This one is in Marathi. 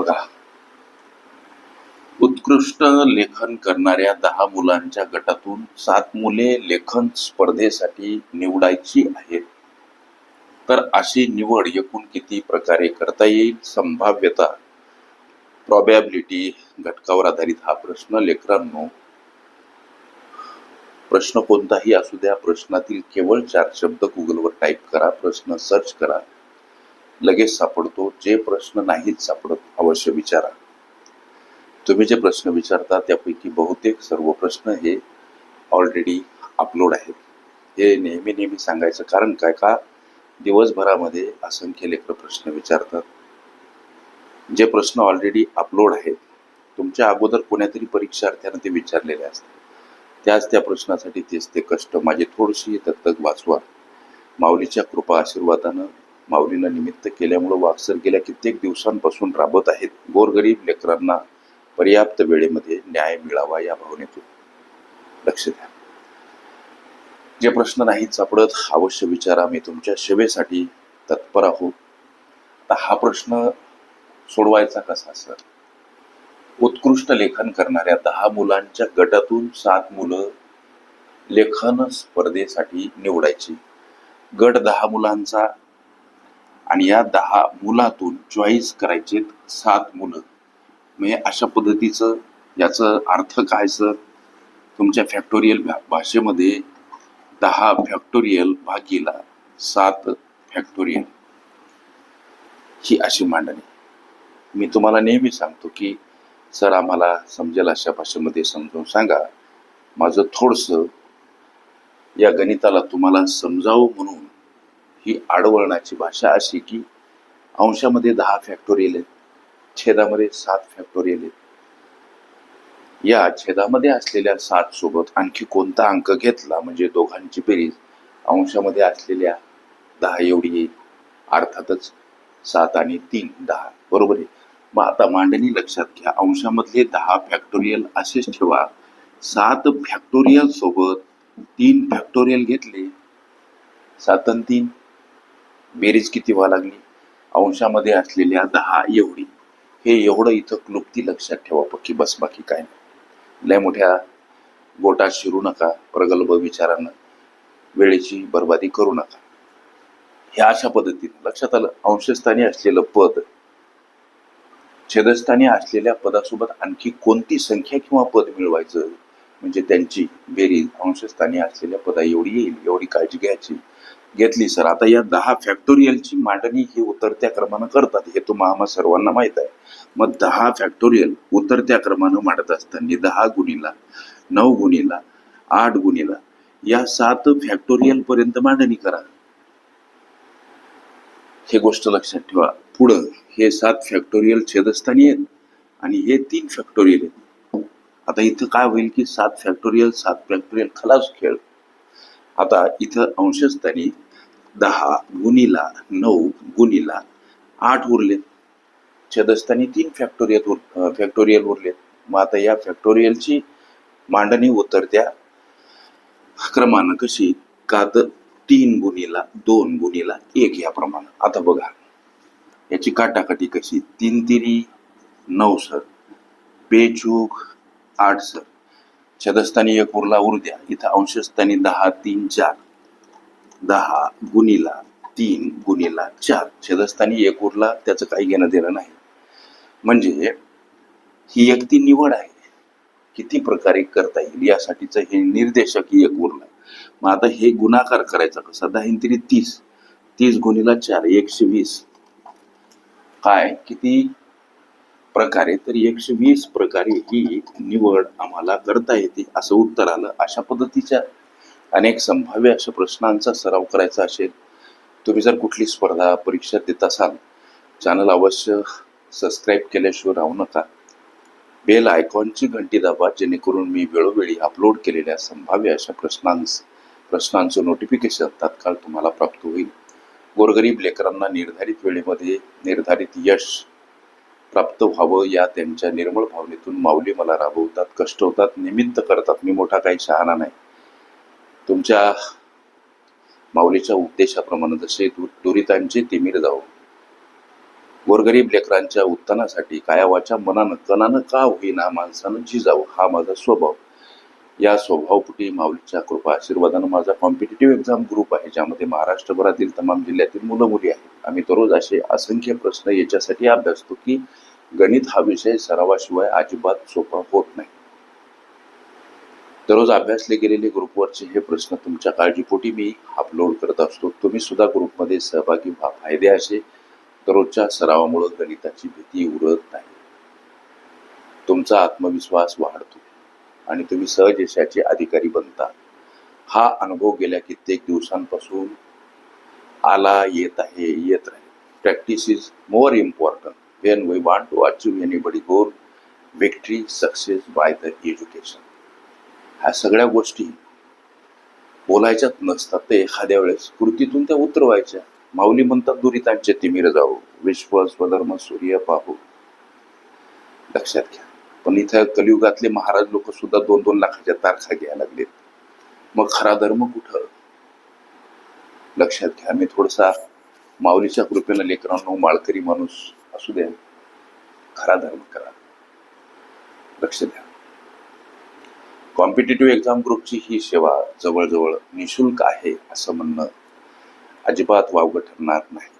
बघा. उत्कृष्ट लेखन करणाऱ्या दहा मुलांच्या गटातून सात मुले लेखन स्पर्धेसाठी निवडायची आहेत. तर अशी निवड एकूण किती प्रकारे करता येईल? संभाव्यता प्रॉबॅबिलिटी घटकावर आधारित हा प्रश्न. लेकरांनो प्रश्न कोणताही असू द्या प्रश्नातील केवळ चार शब्द गुगलवर टाईप करा प्रश्न सर्च करा. लगेच सापडतो. जे प्रश्न नाहीत सापडत अवश्य विचारा. तुम्ही जे प्रश्न विचारता त्यापैकी बहुतेक सर्व प्रश्न हे ऑलरेडी अपलोड आहेत. हे नेहमी नेहमी सांगायचं कारण काय का? दिवसभरामध्ये असंख्य लेकर प्रश्न विचारतात. जे प्रश्न ऑलरेडी अपलोड आहेत तुमच्या अगोदर कोण्यातरी परीक्षार्थ्यानं ते विचारलेले असतात. त्याच त्या प्रश्नासाठी तेच ते कष्ट. माझी थोडीशी दत्तक वाचवा. माऊलीच्या कृपा आशीर्वादानं माऊलीला निमित्त केल्यामुळं वाक्सर गेल्या कित्येक दिवसांपासून राबत आहेत. गोरगरीब लेकरांना पर्याप्त वेळेमध्ये न्याय मिळावा या भावनेतून लक्ष द्या. जे प्रश्न नाहीत सापडत अवश्य विचारा मी तुमच्या सेवेसाठी तत्पर आहोत. आता हा प्रश्न सोडवायचा कसा सर? उत्कृष्ट लेखन करणाऱ्या दहा मुलांच्या गटातून सात मुलं लेखन स्पर्धेसाठी निवडायची. गट दहा मुलांचा आणि या दहा मुलातून चॉईस करायचे सात मुलं. म्हणजे अशा पद्धतीचं याचं अर्थ काय सर तुमच्या फॅक्टोरियल भा भाषेमध्ये दहा फॅक्टोरियल भागीला सात फॅक्टोरियल ही अशी मांडणी. मी तुम्हाला नेहमी सांगतो की सर आम्हाला समजेल अशा भाषेमध्ये समजावून सांगा. माझं थोडंसं या गणिताला तुम्हाला समजावं म्हणून ही आडवळणाची भाषा अशी की अंशामध्ये दहा फॅक्टोरियल आहेत छेदामध्ये सात फॅक्टोरियल आहेत. या छेदामध्ये असलेल्या सात सोबत आणखी कोणता अंक घेतला म्हणजे दोघांची बेरीज अंशामध्ये असलेल्या दहा एवढी येईल. अर्थातच सात आणि तीन दहा बरोबर आहे. मग आता मांडणी लक्षात घ्या अंशामधले दहा फॅक्टोरियल असेच ठेवा. सात फॅक्टोरियल सोबत तीन फॅक्टोरियल घेतले. सात आणि तीन बेरीज किती व्हा लागली? अंशामध्ये असलेल्या दहा एवढी. हे एवढं इथं क्लुप्ती लक्षात ठेवा पक्की बस बाकी काय नाही. लय मोठ्या गोटात शिरू नका प्रगल्भ विचारानं. वेळेची बर्बादी करू नका. ह्या अशा पद्धतीने लक्षात आलं अंशस्थानी असलेलं पद. छेदस्थानी असलेल्या पदासोबत आणखी कोणती संख्या किंवा पद मिळवायचं? म्हणजे त्यांची बेरीज अंशस्थानी असलेल्या पदा एवढी येईल एवढी काळजी घ्यायची. घेतली. सर आता या दहा फॅक्टोरियलची मांडणी ही उतरत्या क्रमानं करतात हे तुम्हा आम्हा सर्वांना माहीत आहे. मग दहा फॅक्टोरियल उतरत्या क्रमानं मांडत असताना दहा गुणीला नऊ गुणीला आठ गुणीला या सात फॅक्टोरियल पर्यंत मांडणी करा. हे गोष्ट लक्षात ठेवा. पुढं हे सात फॅक्टोरियल छेदस्थानी आहेत आणि हे तीन फॅक्टोरियल आहेत. आता इथं काय होईल की सात फॅक्टोरियल सात फॅक्टोरियल खलास खेळ. आता इथं अंशस्थानी दहा गुणीला नऊ गुणीला आठ उरलेत. छदस्थानी तीन फॅक्टोरियल उर फॅक्टोरियल उरलेत. मग आता या फॅक्टोरियलची मांडणी उतरत्या. क्रमानं कशी? का तर तीन गुणीला दोन गुणीला एक या प्रमाणे आता बघा याची काटाकाटी कशी? तीन तिरी नऊ सर बेचूक आठ सर छदस्थानी एक उरला उर्द्या इथं अंशस्थानी दहा तीन चार. दहा गुणीला तीन गुणीला चार. छदस्थानी एक उरला त्याचं काही घेणं देणं नाही. म्हणजे ही एक ती निवड आहे. किती प्रकारे करता येईल यासाठीचं हे निर्देशक एक उरला. मग आता हे गुणाकार करायचा कसा? दहा तरी तीस. तीस गुणीला चार एकशे वीस. काय? किती? प्रकारे तर एकशे वीस प्रकारे ही निवड आम्हाला करता येते असं उत्तर आलं. अशा पद्धतीच्या अनेक संभाव्य अशा प्रश्नांचा सराव करायचा असेल तुम्ही जर कुठली स्पर्धा परीक्षा देत असाल चॅनल अवश्य सबस्क्राईब केल्याशिवाय राहू नका. बेल आयकॉनची घंटी दाबा जेणेकरून मी वेळोवेळी अपलोड केलेल्या संभाव्य अशा प्रश्नांस प्रश्नांचं नोटिफिकेशन तात्काळ तुम्हाला प्राप्त होईल. गोरगरीब लेकरांना निर्धारित वेळेमध्ये निर्धारित यश प्राप्त व्हावं या त्यांच्या निर्मळ भावनेतून माऊली मला राबवतात कष्ट होतात निमित्त करतात. मी मोठा काही शहाणा नाही. तुमच्या माऊलीच्या उद्देशाप्रमाणे जसे दुरितांचे तिमीर जावो. गोरगरीब लेकरांच्या उत्थानासाठी कायावाच्या मनानं कणानं का होईना माणसानं झिजावं हा माझा स्वभाव. या स्वभावपुटी माऊलीच्या कृपा आशीर्वादानं माझा कॉम्पिटेटिव्ह एक्झाम ग्रुप आहे ज्यामध्ये महाराष्ट्रभरातील तमाम जिल्ह्यातील मुलं मुली आहेत. आम्ही दररोज असे असंख्य प्रश्न याच्यासाठी अभ्यासतो की गणित हा विषय सरावाशिवाय अजिबात सोपा होत नाही. दररोज अभ्यासले गेलेले ग्रुपवरचे हे प्रश्न तुमच्या काळजीपोटी मी अपलोड करत असतो. तुम्ही सुद्धा ग्रुपमध्ये सहभागी व्हा. फायदे असे दररोजच्या सरावामुळे गणिताची भीती उरत नाही. तुमचा आत्मविश्वास वाढतो. आणि तुम्ही सहज यशाचे अधिकारी बनता. हा अनुभव गेल्या कित्येक दिवसांपासून आला येत आहे येत राहील. Practice is more important when we want to achieve anybody goal victory success by the education ह्या सगळ्या गोष्टी बोलायच्याच नसतात. ते एखाद्या वेळेस कृतीतून त्या उतरवायच्या. माऊली म्हणतात दुरितांचे तिमिर जाऊ विश्व स्वधर्म सूर्य पाहू. लक्षात घ्या. पण इथं कलियुगातले महाराज लोक सुद्धा दोन दोन लाखाच्या तारखा घ्यायला लागलेत मग खरा धर्म कुठं? लक्षात घ्या मी थोडसा माऊलीच्या कृपेनं लेकरांनो माळकरी माणूस असू द्या. खरा धर्म करा. लक्ष द्या. कॉम्पिटेटिव्ह एक्झाम ग्रुपची ही सेवा जवळजवळ निशुल्क आहे असं म्हणणं अजिबात वावगं ठरणार नाही.